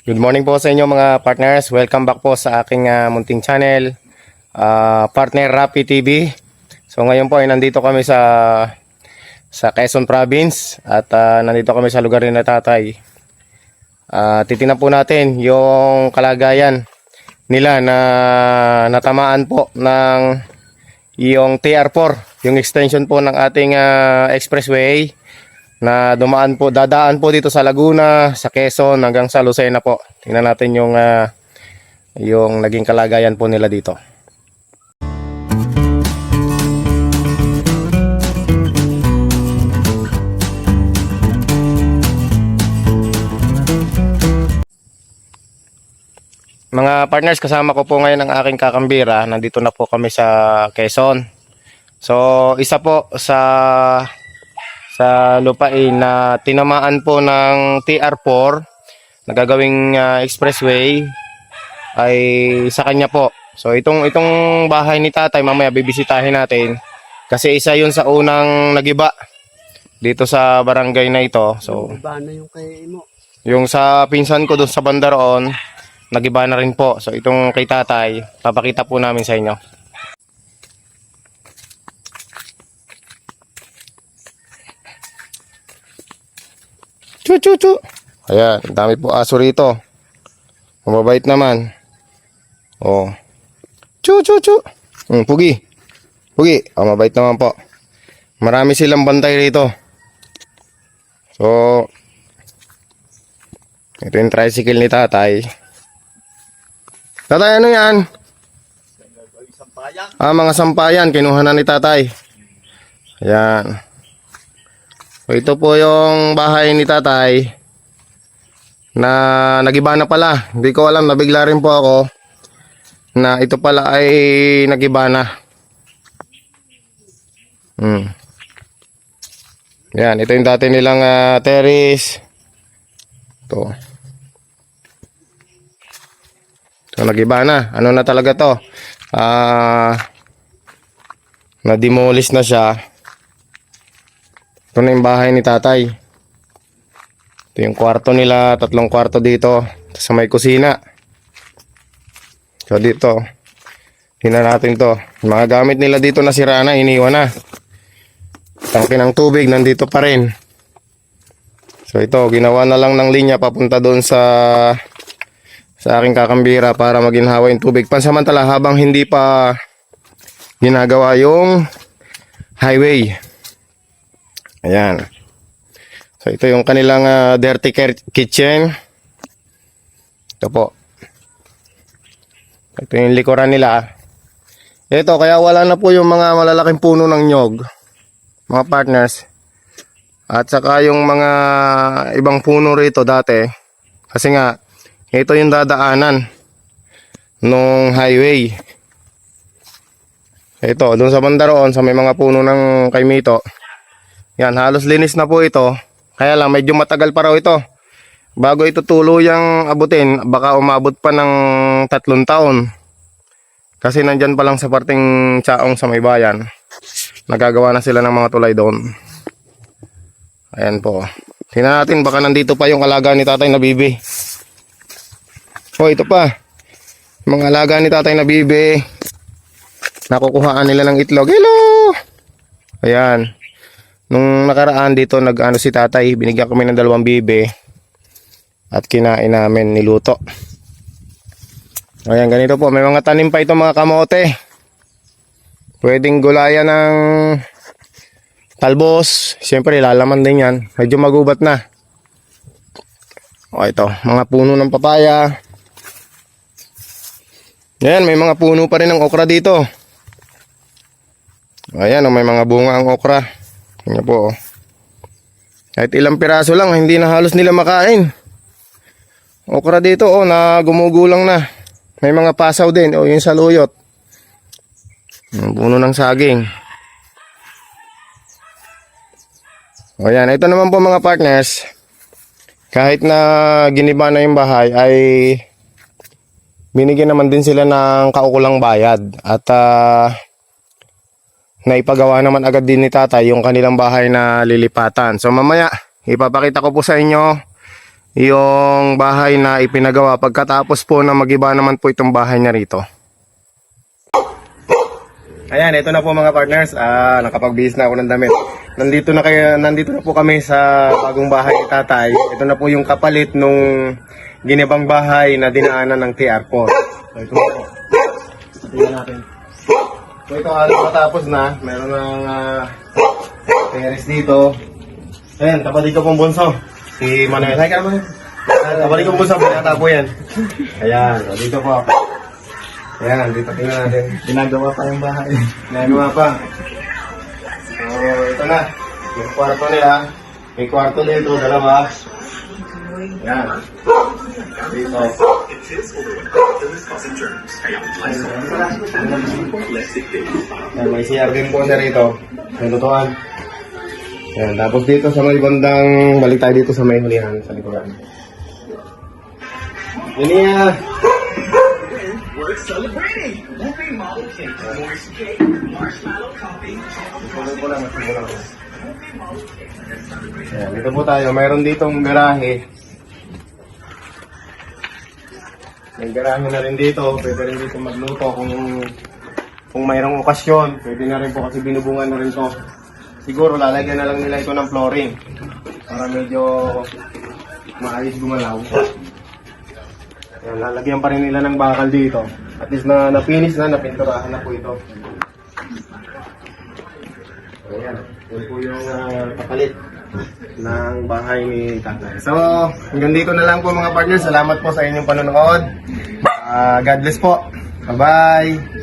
Good morning po sa inyo mga partners. Welcome back po sa aking ah, munting channel, ah, Partner Rappi TV. So ngayon po ay nandito kami sa sa Quezon Province at ah, nandito kami sa lugar ni tatay. Ah, titingnan po natin yung kalagayan nila na natamaan po ng yung TR4, yung extension po ng ating ah, expressway na dumaan po, dadaan po dito sa Laguna, sa Quezon hanggang sa Lucena po. Tingnan natin yung ah, yung naging kalagayan po nila dito. Mga partners, kasama ko po ngayon ang aking kakambira. Nandito na po kami sa Quezon. So, isa po sa sa lupain na tinamaan po ng TR4 na gagawing ah, expressway ay sa kanya po. So itong itong bahay ni Tatay mamaya bibisitahin natin kasi isa 'yun sa unang nagiba dito sa barangay na ito. So Iba na yung kay mo. yung sa pinsan ko doon sa Bandaroon nagiba na rin po. So itong kay Tatay papakita po namin sa inyo. Chu chu chu. Ayan, ang dami po aso rito. Mababait naman. Oh. Chu chu chu. Hmm, pugi. Pugi. Oh, mabait naman po. Marami silang bantay rito. So, ito yung tricycle ni tatay. Tatay, ano yan? Ah, mga sampayan. Kinuha na ni tatay. Ayan. So, ito po yung bahay ni tatay na nagiba na pala. Hindi ko alam, nabigla rin po ako na ito pala ay nagiba na. Hmm. Yan, ito yung dati nilang ah, terrace. Ito. So, nagiba na. Ano na talaga to? Ah, na-demolish na siya. Ito na yung bahay ni tatay. Ito yung kwarto nila, tatlong kwarto dito. Sa may kusina. So dito, tingnan natin to. Yung mga gamit nila dito na sira na, iniwan na. Tangke ng tubig, nandito pa rin. So ito, ginawa na lang ng linya papunta doon sa sa aking kakambira para maginhawa yung tubig. Pansamantala habang hindi pa ginagawa yung highway. Ayan. So ito yung kanilang ah, dirty kitchen. Ito po. Ito yung likuran nila. Ito, kaya wala na po yung mga malalaking puno ng nyog. Mga partners. At saka yung mga ibang puno rito dati. Kasi nga, ito yung dadaanan nung highway. Ito, doon sa banda sa may mga puno ng kaimito. Yan, halos linis na po ito. Kaya lang, medyo matagal pa raw ito. Bago ito tuluyang abutin, baka umabot pa ng tatlong taon. Kasi nandyan pa lang sa parting tsaong sa may bayan. Nagagawa na sila ng mga tulay doon. Ayan po. Tingnan natin, baka nandito pa yung alaga ni tatay na bibi. Oh, ito pa. Mga alaga ni tatay na bibi. Nakukuhaan nila ng itlog. Hello! Ayan. Nung nakaraan dito, nag-ano si tatay, binigyan kami ng dalawang bibe. At kinain namin, niluto. Ayan, ganito po. May mga tanim pa ito mga kamote. Pwedeng gulayan ng talbos. Siyempre, lalaman din yan. Medyo magubat na. O, ito. Mga puno ng papaya. Ayan, may mga puno pa rin ng okra dito. Ayan, may mga bunga ang okra. Tingnan po. oh. Kahit ilang piraso lang, hindi na halos nila makain. Okra dito, oh, na gumugulang na. May mga pasaw din, oh, yung saluyot. Puno ng saging. O yan, ito naman po mga partners. Kahit na giniba na yung bahay, ay binigyan naman din sila ng kaukulang bayad. At ah, naipagawa naman agad din ni tatay yung kanilang bahay na lilipatan. So mamaya, ipapakita ko po sa inyo yung bahay na ipinagawa pagkatapos po na magiba naman po itong bahay niya rito. Ayan, ito na po mga partners. Ah, nakapagbihis na ako ng damit. Nandito na kayo, nandito na po kami sa bagong bahay ni Tatay. Ito na po yung kapalit nung ginibang bahay na dinaanan ng TR4. So, ito po. Tingnan natin. So, ito halos matapos na. Meron ng uh, terrace dito. Ayan, kapatid ko pong bunso. Si Manuel. Hi ka naman. Kapatid ko bunso. Pinata po yan. Ayan, so, dito po. Ayan, dito tingnan natin. Ginagawa pa yung bahay. Nagawa pa. So, ito na. Yung kwarto nila. May kwarto dito, dalawa. Yan. Dito. Yan, may CR din po na rito. May tutuan. Yan, tapos dito sa may bandang, balik tayo dito sa may hulihan sa likuran. Yan niya. Tuloy ko lang, tuloy ko lang. Ayan, dito po tayo. Mayroon ditong garahe. May garahe na rin dito. Pwede rin dito magluto kung kung mayroong okasyon. Pwede na rin po kasi binubungan na rin to. Siguro lalagyan na lang nila ito ng flooring para medyo maayos gumalaw. Ayan, lalagyan pa rin nila ng bakal dito. At least na na-finish na, napinturahan na po ito. Ayan, yun po yung uh, kapalit ng bahay ni Tatay. So, hanggang dito na lang po mga partners. Salamat po sa inyong panonood. Ah, God bless po. Bye-bye.